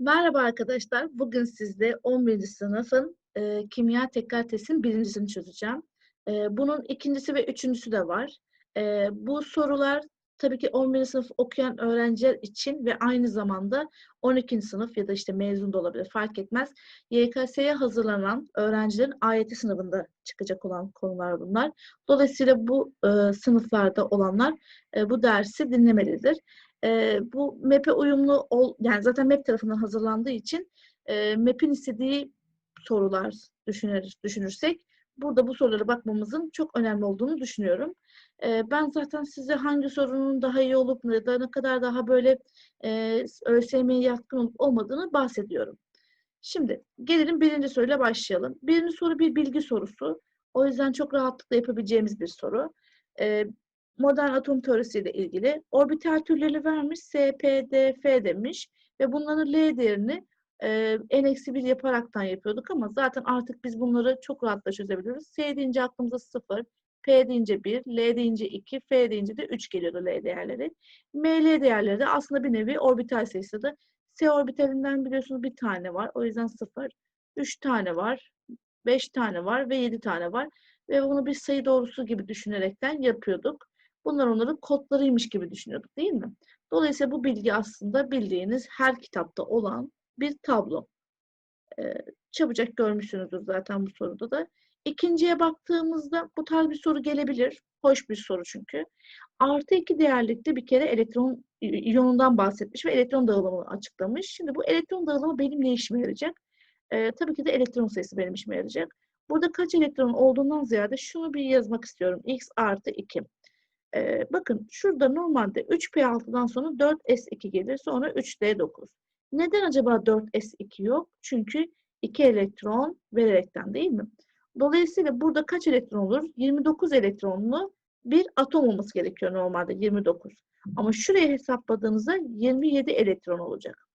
Merhaba arkadaşlar. Bugün sizde 11. sınıfın e, kimya tekrar testinin birincisini çözeceğim. E, bunun ikincisi ve üçüncüsü de var. E, bu sorular tabii ki 11. sınıf okuyan öğrenciler için ve aynı zamanda 12. sınıf ya da işte mezun da olabilir fark etmez. YKS'ye hazırlanan öğrencilerin AYT sınavında çıkacak olan konular bunlar. Dolayısıyla bu e, sınıflarda olanlar e, bu dersi dinlemelidir e, bu map'e uyumlu ol, yani zaten map tarafından hazırlandığı için e, map'in istediği sorular düşünür, düşünürsek burada bu sorulara bakmamızın çok önemli olduğunu düşünüyorum. E, ben zaten size hangi sorunun daha iyi olup ya ne kadar daha böyle e, ÖSYM'ye yatkın olup olmadığını bahsediyorum. Şimdi gelelim birinci soruyla başlayalım. Birinci soru bir bilgi sorusu. O yüzden çok rahatlıkla yapabileceğimiz bir soru. E, modern atom teorisiyle ilgili orbital türleri vermiş. S, P, D, F demiş. Ve bunların L değerini e, n-1 yaparaktan yapıyorduk ama zaten artık biz bunları çok rahatla çözebiliyoruz. S deyince aklımıza 0, P deyince 1, L deyince 2, F deyince de 3 geliyordu L değerleri. M, L değerleri de aslında bir nevi orbital sayısıdır. S orbitalinden biliyorsunuz bir tane var. O yüzden 0. 3 tane var. 5 tane var ve 7 tane var. Ve bunu bir sayı doğrusu gibi düşünerekten yapıyorduk. Bunlar onların kodlarıymış gibi düşünüyorduk değil mi? Dolayısıyla bu bilgi aslında bildiğiniz her kitapta olan bir tablo. Ee, çabucak görmüşsünüzdür zaten bu soruda da. İkinciye baktığımızda bu tarz bir soru gelebilir. Hoş bir soru çünkü. Artı iki değerlikte bir kere elektron iyonundan bahsetmiş ve elektron dağılımını açıklamış. Şimdi bu elektron dağılımı benim ne işime yarayacak? Ee, tabii ki de elektron sayısı benim işime yarayacak. Burada kaç elektron olduğundan ziyade şunu bir yazmak istiyorum. x artı 2. Ee, bakın şurada normalde 3P6'dan sonra 4S2 gelir. Sonra 3D9. Neden acaba 4S2 yok? Çünkü 2 elektron vererekten değil mi? Dolayısıyla burada kaç elektron olur? 29 elektronlu bir atom olması gerekiyor normalde 29. Ama şuraya hesapladığınızda 27 elektron olacak.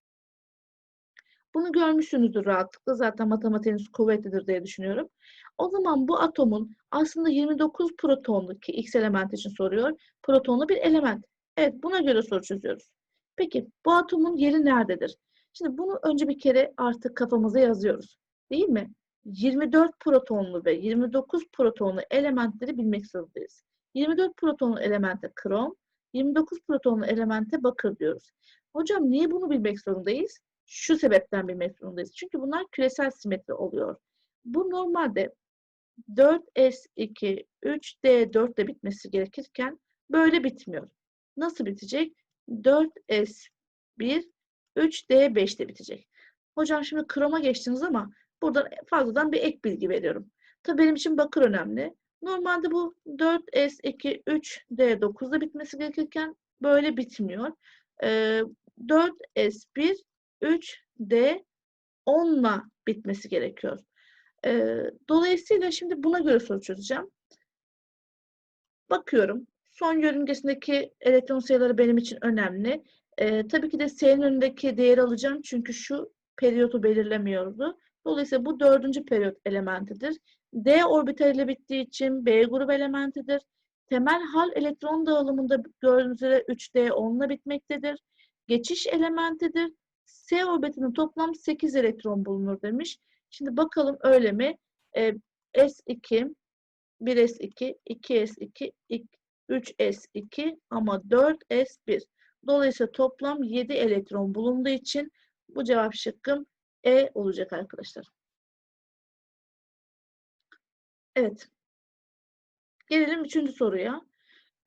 Bunu görmüşsünüzdür rahatlıkla. Zaten matematiğiniz kuvvetlidir diye düşünüyorum. O zaman bu atomun aslında 29 protonlu ki X element için soruyor. Protonlu bir element. Evet buna göre soru çözüyoruz. Peki bu atomun yeri nerededir? Şimdi bunu önce bir kere artık kafamıza yazıyoruz. Değil mi? 24 protonlu ve 29 protonlu elementleri bilmek zorundayız. 24 protonlu elemente krom, 29 protonlu elemente bakır diyoruz. Hocam niye bunu bilmek zorundayız? Şu sebepten bilmek zorundayız. Çünkü bunlar küresel simetri oluyor. Bu normalde 4S2, 3D4 bitmesi gerekirken böyle bitmiyor. Nasıl bitecek? 4S1, 3D5'te bitecek. Hocam şimdi kroma geçtiniz ama buradan fazladan bir ek bilgi veriyorum. Tabii benim için bakır önemli. Normalde bu 4S2, 3D9'da bitmesi gerekirken böyle bitmiyor. Ee, 4S1, 3D 10'la bitmesi gerekiyor. E, dolayısıyla şimdi buna göre soru çözeceğim. Bakıyorum. Son yörüngesindeki elektron sayıları benim için önemli. E, tabii ki de S'nin önündeki değeri alacağım çünkü şu periyotu belirlemiyordu. Dolayısıyla bu dördüncü periyot elementidir. D orbitaliyle bittiği için B grup elementidir. Temel hal elektron dağılımında gördüğünüz üzere 3D 10'la bitmektedir. Geçiş elementidir. S orbitinin toplam 8 elektron bulunur demiş. Şimdi bakalım öyle mi? E, S2, 1S2, 2S2, 3S2 ama 4S1. Dolayısıyla toplam 7 elektron bulunduğu için bu cevap şıkkım E olacak arkadaşlar. Evet. Gelelim üçüncü soruya.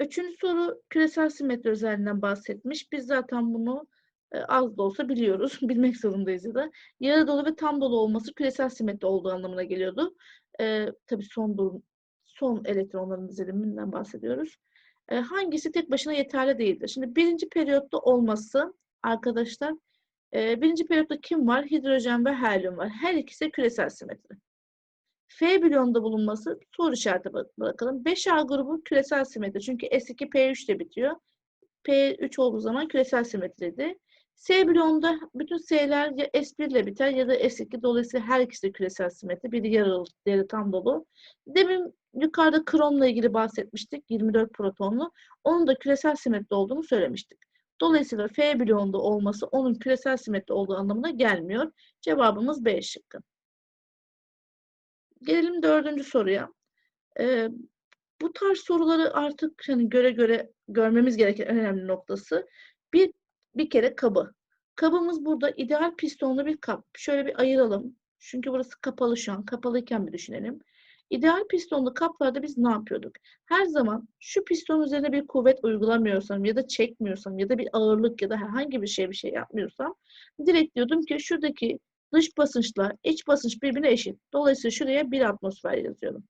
Üçüncü soru küresel simetri özelliğinden bahsetmiş. Biz zaten bunu az da olsa biliyoruz. Bilmek zorundayız ya da. Yarı dolu ve tam dolu olması küresel simetri olduğu anlamına geliyordu. E, tabii son durum, son elektronların diziliminden bahsediyoruz. E, hangisi tek başına yeterli değildir? Şimdi birinci periyotta olması arkadaşlar, e, birinci periyotta kim var? Hidrojen ve helyum var. Her ikisi küresel simetri. F bloğunda bulunması soru işareti bırakalım. 5A grubu küresel simetri. Çünkü S2 P3 ile bitiyor. P3 olduğu zaman küresel simetriydi. S bloğunda bütün S'ler ya S1 ile biter ya da S2. Dolayısıyla her ikisi de küresel simetri. Biri yarı, diğeri tam dolu. Demin yukarıda kromla ilgili bahsetmiştik. 24 protonlu. Onun da küresel simetri olduğunu söylemiştik. Dolayısıyla F bloğunda olması onun küresel simetri olduğu anlamına gelmiyor. Cevabımız B şıkkı. Gelelim dördüncü soruya. Ee, bu tarz soruları artık hani göre göre görmemiz gereken en önemli noktası bir bir kere kabı. Kabımız burada ideal pistonlu bir kap. Şöyle bir ayıralım. Çünkü burası kapalı şu an. Kapalıyken bir düşünelim. İdeal pistonlu kaplarda biz ne yapıyorduk? Her zaman şu piston üzerine bir kuvvet uygulamıyorsam ya da çekmiyorsam ya da bir ağırlık ya da herhangi bir şey bir şey yapmıyorsam direkt diyordum ki şuradaki dış basınçla iç basınç birbirine eşit. Dolayısıyla şuraya bir atmosfer yazıyorum.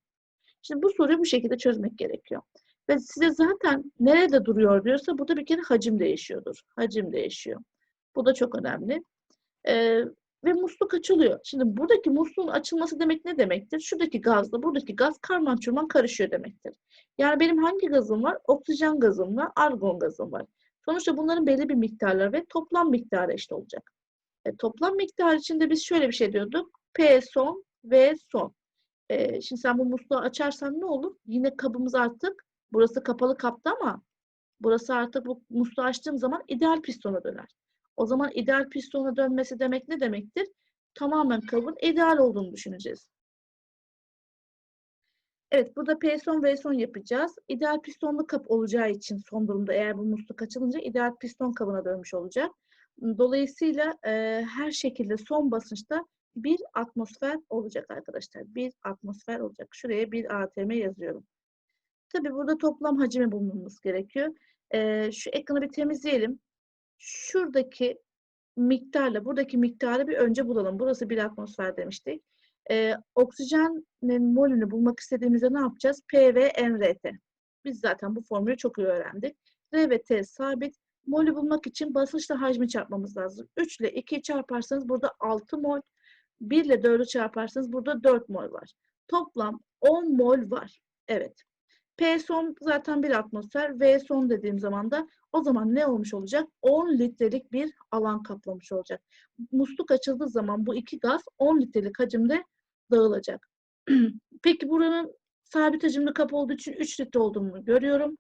Şimdi bu soruyu bu şekilde çözmek gerekiyor. Ve size zaten nerede duruyor diyorsa burada bir kere hacim değişiyordur. Hacim değişiyor. Bu da çok önemli. Ee, ve musluk açılıyor. Şimdi buradaki musluğun açılması demek ne demektir? Şuradaki gazla buradaki gaz karman çurman karışıyor demektir. Yani benim hangi gazım var? Oksijen gazım var, argon gazım var. Sonuçta bunların belli bir miktarları ve toplam miktarı eşit olacak. E, toplam miktar içinde biz şöyle bir şey diyorduk. P son, V son. E, şimdi sen bu musluğu açarsan ne olur? Yine kabımız artık, burası kapalı kapta ama burası artık bu musluğu açtığım zaman ideal pistona döner. O zaman ideal pistona dönmesi demek ne demektir? Tamamen kabın ideal olduğunu düşüneceğiz. Evet, burada P son V son yapacağız. İdeal pistonlu kap olacağı için son durumda eğer bu musluk açılınca ideal piston kabına dönmüş olacak. Dolayısıyla e, her şekilde son basınçta bir atmosfer olacak arkadaşlar. Bir atmosfer olacak. Şuraya bir ATM yazıyorum. Tabii burada toplam hacmi bulmamız gerekiyor. E, şu ekranı bir temizleyelim şuradaki miktarla buradaki miktarı bir önce bulalım. Burası bir atmosfer demiştik. Ee, oksijenin molünü bulmak istediğimizde ne yapacağız? P ve NRT. Biz zaten bu formülü çok iyi öğrendik. R ve T sabit. Molü bulmak için basınçla hacmi çarpmamız lazım. 3 ile 2'yi çarparsanız burada 6 mol. 1 ile 4'ü çarparsanız burada 4 mol var. Toplam 10 mol var. Evet. P son zaten bir atmosfer. V son dediğim zaman da o zaman ne olmuş olacak? 10 litrelik bir alan kaplamış olacak. Musluk açıldığı zaman bu iki gaz 10 litrelik hacimde dağılacak. Peki buranın sabit hacimli kap olduğu için 3 litre olduğunu görüyorum.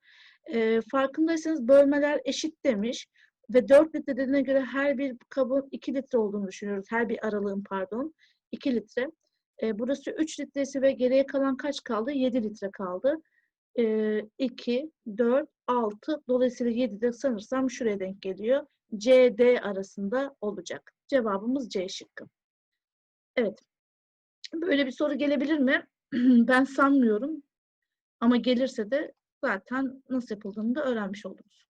E, farkındaysanız bölmeler eşit demiş ve 4 litre dediğine göre her bir kabın 2 litre olduğunu düşünüyoruz. Her bir aralığın pardon 2 litre. E, burası 3 litresi ve geriye kalan kaç kaldı? 7 litre kaldı. 2, 4, 6 dolayısıyla 7 de sanırsam şuraya denk geliyor. C, D arasında olacak. Cevabımız C şıkkı. Evet. Böyle bir soru gelebilir mi? ben sanmıyorum. Ama gelirse de zaten nasıl yapıldığını da öğrenmiş oluruz.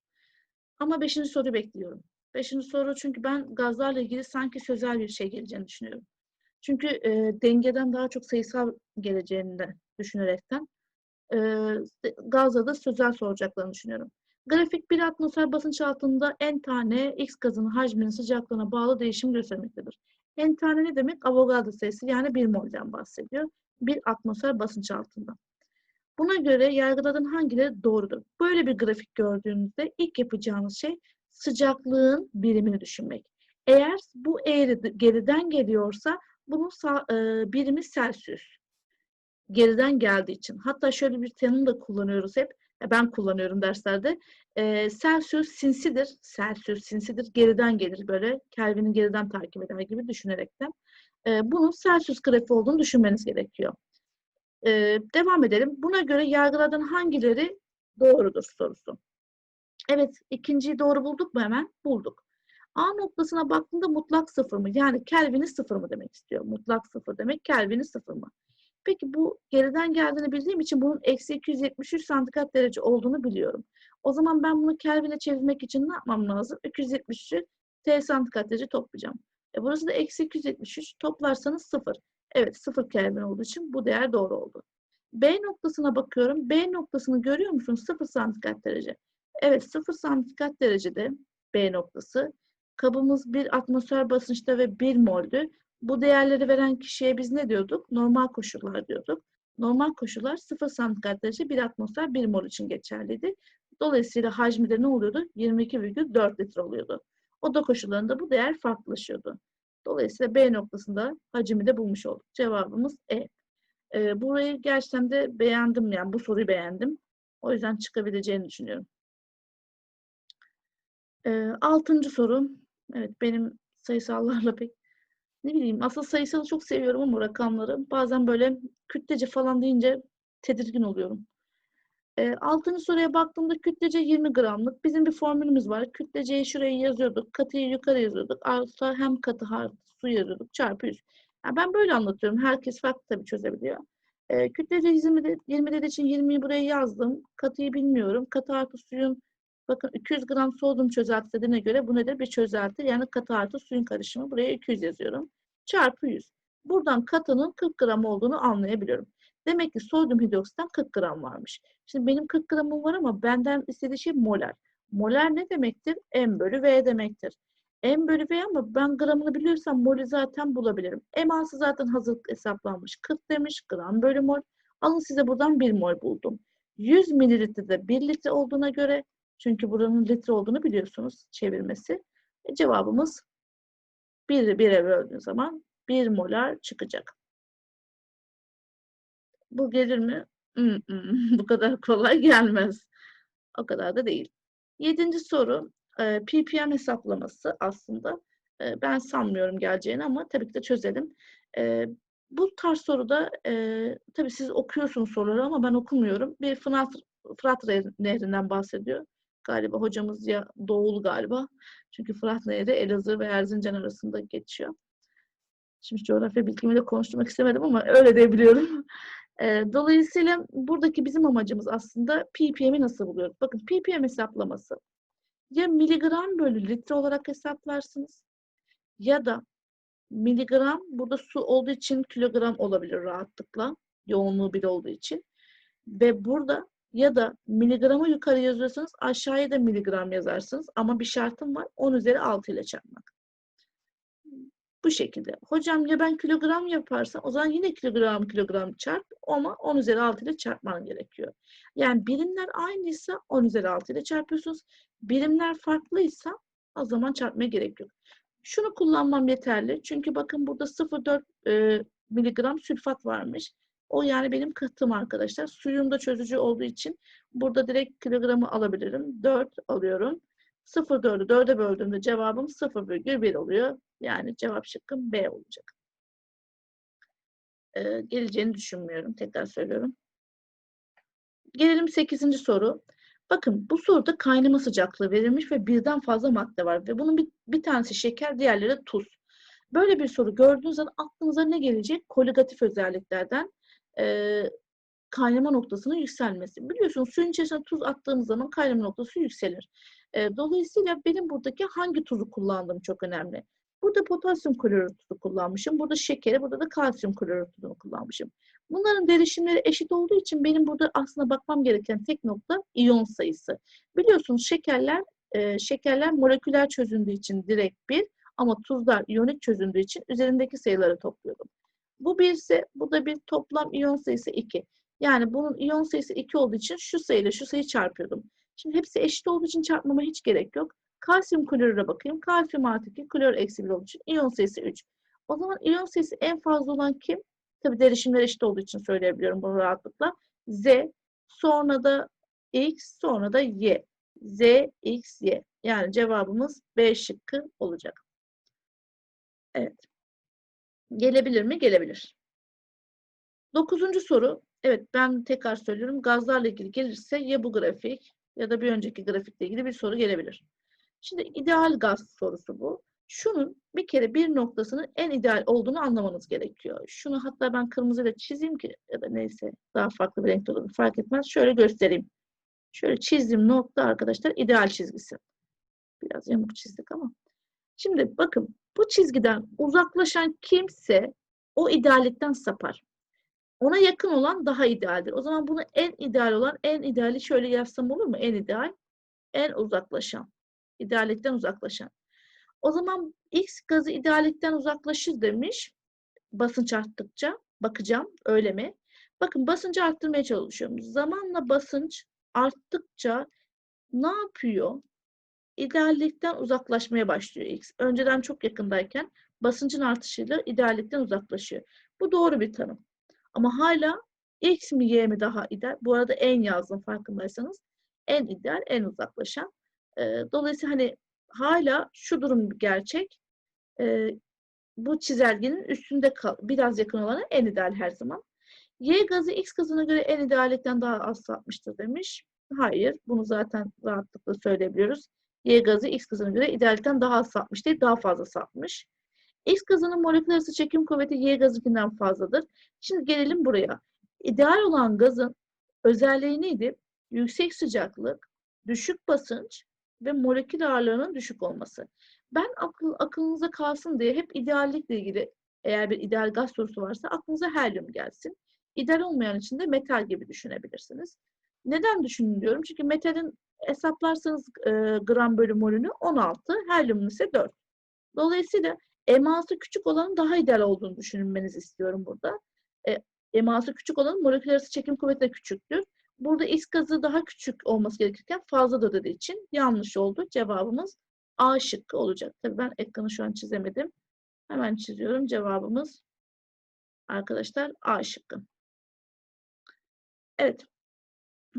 Ama beşinci soru bekliyorum. Beşinci soru çünkü ben gazlarla ilgili sanki sözel bir şey geleceğini düşünüyorum. Çünkü e, dengeden daha çok sayısal geleceğini de düşünerekten e, gazla da sözel soracaklarını düşünüyorum. Grafik bir atmosfer basınç altında n tane X gazının hacminin sıcaklığına bağlı değişim göstermektedir. N tane ne demek? Avogadro sayısı yani bir molden bahsediyor. Bir atmosfer basınç altında. Buna göre yargıladığın hangileri doğrudur? Böyle bir grafik gördüğünüzde ilk yapacağınız şey sıcaklığın birimini düşünmek. Eğer bu eğri geriden geliyorsa bunun birimi Celsius geriden geldiği için. Hatta şöyle bir terim de kullanıyoruz hep. Ben kullanıyorum derslerde. E, Celsius sinsidir. Celsius sinsidir. Geriden gelir böyle. Kelvin'i geriden takip eder gibi düşünerekten. E, bunun Celsius grafiği olduğunu düşünmeniz gerekiyor. E, devam edelim. Buna göre yargılardan hangileri doğrudur sorusu. Evet, ikinciyi doğru bulduk mu hemen? Bulduk. A noktasına baktığında mutlak sıfır mı? Yani Kelvin'i sıfır mı demek istiyor. Mutlak sıfır demek Kelvin'i sıfır mı? Peki bu geriden geldiğini bildiğim için bunun eksi 273 santigrat derece olduğunu biliyorum. O zaman ben bunu Kelvin'e çevirmek için ne yapmam lazım? 273'ü T santigrat derece toplayacağım. E burası da eksi 273. Toplarsanız 0. Evet 0 Kelvin olduğu için bu değer doğru oldu. B noktasına bakıyorum. B noktasını görüyor musunuz? 0 santigrat derece. Evet 0 santigrat derecede B noktası. Kabımız bir atmosfer basınçta ve 1 moldü. Bu değerleri veren kişiye biz ne diyorduk? Normal koşullar diyorduk. Normal koşullar 0 santigrat derece 1 atmosfer 1 mol için geçerliydi. Dolayısıyla hacmi de ne oluyordu? 22,4 litre oluyordu. Oda koşullarında bu değer farklılaşıyordu. Dolayısıyla B noktasında hacmi de bulmuş olduk. Cevabımız E. Ee, burayı gerçekten de beğendim yani bu soruyu beğendim. O yüzden çıkabileceğini düşünüyorum. Ee, altıncı soru. Evet benim sayısallarla pek ne bileyim asıl sayısalı çok seviyorum ama rakamları. Bazen böyle kütlece falan deyince tedirgin oluyorum. E, altıncı soruya baktığımda kütlece 20 gramlık. Bizim bir formülümüz var. Kütleceyi şuraya yazıyorduk. Katıyı yukarı yazıyorduk. Altta hem katı artı su yazıyorduk. Çarpı 100. Yani ben böyle anlatıyorum. Herkes farklı tabii çözebiliyor. E, kütlece 20, de, 20 dediği için 20'yi buraya yazdım. Katıyı bilmiyorum. Katı artı suyun bakın 200 gram sodyum çözelti dediğine göre bu nedir? Bir çözelti. Yani katı artı suyun karışımı. Buraya 200 yazıyorum. Çarpı 100. Buradan katının 40 gram olduğunu anlayabiliyorum. Demek ki sodyum hidroksitten 40 gram varmış. Şimdi benim 40 gramım var ama benden istediği şey molar. Molar ne demektir? M bölü V demektir. M bölü V ama ben gramını biliyorsam molü zaten bulabilirim. Eması zaten hazır hesaplanmış. 40 demiş gram bölü mol. Alın size buradan 1 mol buldum. 100 mililitrede 1 litre olduğuna göre çünkü buranın litre olduğunu biliyorsunuz çevirmesi. E, cevabımız 1'i 1'e böldüğün zaman 1 molar çıkacak. Bu gelir mi? Mm, mm, bu kadar kolay gelmez. O kadar da değil. Yedinci soru e, ppm hesaplaması aslında. E, ben sanmıyorum geleceğini ama tabii ki de çözelim. E, bu tarz soruda e, tabii siz okuyorsunuz soruları ama ben okumuyorum. Bir Fırat, Fırat Nehri'nden bahsediyor. Galiba hocamız ya Doğulu galiba. Çünkü Fırat Nehri Elazığ ve Erzincan arasında geçiyor. Şimdi coğrafya bilgimi de konuşturmak istemedim ama öyle de biliyorum. E, dolayısıyla buradaki bizim amacımız aslında ppm'i nasıl buluyoruz? Bakın ppm hesaplaması ya miligram bölü litre olarak hesaplarsınız ya da miligram burada su olduğu için kilogram olabilir rahatlıkla yoğunluğu bir olduğu için ve burada ya da miligramı yukarı yazıyorsanız aşağıya da miligram yazarsınız ama bir şartım var 10 üzeri 6 ile çarpmak. Bu şekilde. Hocam ya ben kilogram yaparsam o zaman yine kilogram kilogram çarp ama 10 üzeri 6 ile çarpman gerekiyor. Yani birimler aynıysa 10 üzeri 6 ile çarpıyorsunuz. Birimler farklıysa o zaman çarpmaya gerek yok. Şunu kullanmam yeterli. Çünkü bakın burada 0,4 e, miligram sülfat varmış. O yani benim katım arkadaşlar. Suyun da çözücü olduğu için burada direkt kilogramı alabilirim. 4 alıyorum. 0,4'ü 4'e böldüğümde cevabım 0,1 oluyor. Yani cevap şıkkım B olacak. Ee, geleceğini düşünmüyorum. Tekrar söylüyorum. Gelelim 8. soru. Bakın bu soruda kaynama sıcaklığı verilmiş ve birden fazla madde var. Ve bunun bir, bir tanesi şeker, diğerleri tuz. Böyle bir soru gördüğünüz zaman aklınıza ne gelecek? Koligatif özelliklerden e, kaynama noktasının yükselmesi. Biliyorsunuz suyun içerisine tuz attığımız zaman kaynama noktası yükselir. E, dolayısıyla benim buradaki hangi tuzu kullandığım çok önemli. Burada potasyum klorür tuzu kullanmışım. Burada şekeri, burada da kalsiyum klorür tuzunu kullanmışım. Bunların derişimleri eşit olduğu için benim burada aslında bakmam gereken tek nokta iyon sayısı. Biliyorsunuz şekerler e, şekerler moleküler çözündüğü için direkt bir ama tuzlar iyonik çözündüğü için üzerindeki sayıları topluyordum. Bu bir ise bu da bir toplam iyon sayısı 2. Yani bunun iyon sayısı 2 olduğu için şu sayıyla şu sayıyı çarpıyordum. Şimdi hepsi eşit olduğu için çarpmama hiç gerek yok. Kalsiyum klorüre bakayım. Kalsiyum artı 2, klor eksi 1 olduğu için iyon sayısı 3. O zaman iyon sayısı en fazla olan kim? Tabii derişimler eşit olduğu için söyleyebiliyorum bunu rahatlıkla. Z, sonra da X, sonra da Y. Z, X, Y. Yani cevabımız B şıkkı olacak. Evet. Gelebilir mi? Gelebilir. Dokuzuncu soru. Evet ben tekrar söylüyorum. Gazlarla ilgili gelirse ya bu grafik ya da bir önceki grafikle ilgili bir soru gelebilir. Şimdi ideal gaz sorusu bu. Şunun bir kere bir noktasının en ideal olduğunu anlamanız gerekiyor. Şunu hatta ben kırmızıyla çizeyim ki ya da neyse daha farklı bir renkte olur fark etmez. Şöyle göstereyim. Şöyle çizdiğim nokta arkadaşlar ideal çizgisi. Biraz yamuk çizdik ama. Şimdi bakın bu çizgiden uzaklaşan kimse o ideallikten sapar. Ona yakın olan daha idealdir. O zaman bunu en ideal olan en ideali şöyle yazsam olur mu? En ideal, en uzaklaşan. İdeallikten uzaklaşan. O zaman X gazı ideallikten uzaklaşır demiş. Basınç arttıkça. Bakacağım öyle mi? Bakın basıncı arttırmaya çalışıyorum. Zamanla basınç arttıkça ne yapıyor? İdeallikten uzaklaşmaya başlıyor X. Önceden çok yakındayken basıncın artışıyla ideallikten uzaklaşıyor. Bu doğru bir tanım. Ama hala X mi Y mi daha ideal? Bu arada en yazdım farkındaysanız. En ideal, en uzaklaşan. Dolayısıyla hani hala şu durum gerçek. E, bu çizelgenin üstünde kal, biraz yakın olanı en ideal her zaman. Y gazı X gazına göre en ideallikten daha az sapmıştır demiş. Hayır, bunu zaten rahatlıkla söyleyebiliyoruz. Y gazı X gazına göre ideallikten daha az sapmış değil, daha fazla sapmış. X gazının moleküler arası çekim kuvveti Y gazınkinden fazladır. Şimdi gelelim buraya. İdeal olan gazın özelliği neydi? Yüksek sıcaklık, düşük basınç ve molekül ağırlığının düşük olması. Ben akıl, aklınıza kalsın diye hep ideallikle ilgili eğer bir ideal gaz sorusu varsa aklınıza helyum gelsin. İdeal olmayan için de metal gibi düşünebilirsiniz. Neden düşünün diyorum? Çünkü metalin hesaplarsanız e, gram bölü molünü 16, helyumun ise 4. Dolayısıyla eması küçük olanın daha ideal olduğunu düşünmenizi istiyorum burada. E, eması küçük olanın moleküler arası çekim kuvveti de küçüktür. Burada X gazı daha küçük olması gerekirken fazla da dediği için yanlış oldu. Cevabımız A şıkkı olacak. Tabii ben ekranı şu an çizemedim. Hemen çiziyorum. Cevabımız arkadaşlar A şıkkı. Evet.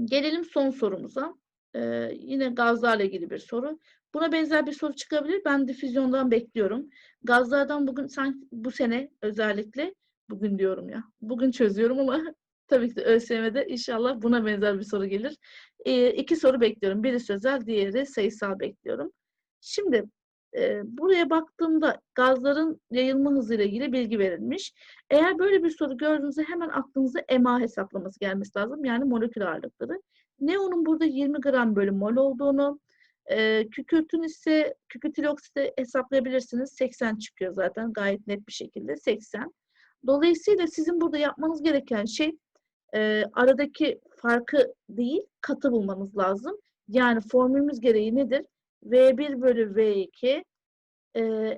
Gelelim son sorumuza. Ee, yine gazlarla ilgili bir soru. Buna benzer bir soru çıkabilir. Ben difüzyondan bekliyorum. Gazlardan bugün sanki bu sene özellikle bugün diyorum ya. Bugün çözüyorum ama tabii ki de ÖSYM'de inşallah buna benzer bir soru gelir. Ee, iki soru bekliyorum. Biri sözel, diğeri sayısal bekliyorum. Şimdi e, buraya baktığımda gazların yayılma hızıyla ilgili bilgi verilmiş. Eğer böyle bir soru gördüğünüzde hemen aklınıza EMA hesaplaması gelmesi lazım. Yani molekül ağırlıkları. Neonun burada 20 gram bölü mol olduğunu, e, kükürtün ise kükürtül oksiti hesaplayabilirsiniz. 80 çıkıyor zaten gayet net bir şekilde 80. Dolayısıyla sizin burada yapmanız gereken şey e, aradaki farkı değil katı bulmanız lazım. Yani formülümüz gereği nedir? V1 bölü V2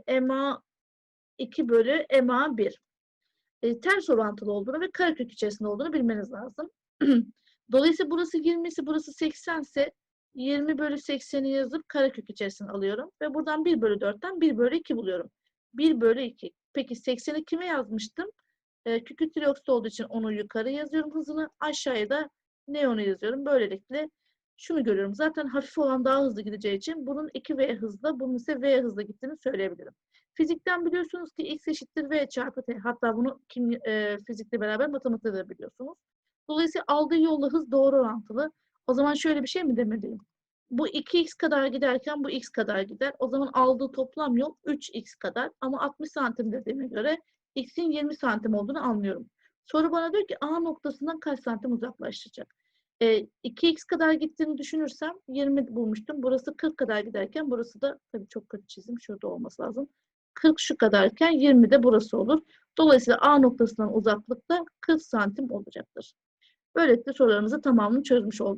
e, MA 2 bölü MA 1. E, ters orantılı olduğunu ve karekök içerisinde olduğunu bilmeniz lazım. Dolayısıyla burası 20 ise burası 80 ise 20 bölü 80'i yazıp karekök içerisine alıyorum. Ve buradan 1 bölü 4'ten 1 bölü 2 buluyorum. 1 bölü 2. Peki 80'i kime yazmıştım? E, kükürt dioksit olduğu için onu yukarı yazıyorum hızını. Aşağıya da neonu yazıyorum. Böylelikle şunu görüyorum. Zaten hafif olan daha hızlı gideceği için bunun 2V hızla, bunun ise V hızla gittiğini söyleyebilirim. Fizikten biliyorsunuz ki x eşittir V çarpı T. Hatta bunu kim, e, fizikle beraber matematikte de biliyorsunuz. Dolayısıyla aldığı yolla hız doğru orantılı. O zaman şöyle bir şey mi demeliyim? Bu 2x kadar giderken bu x kadar gider. O zaman aldığı toplam yol 3x kadar. Ama 60 santim dediğime göre x'in 20 santim olduğunu anlıyorum. Soru bana diyor ki A noktasından kaç santim uzaklaşacak? E, 2x kadar gittiğini düşünürsem 20 bulmuştum. Burası 40 kadar giderken burası da tabii çok kötü çizim şurada olması lazım. 40 şu kadarken 20 de burası olur. Dolayısıyla A noktasından uzaklıkta 40 santim olacaktır. Böylelikle sorularımızı tamamını çözmüş olduk.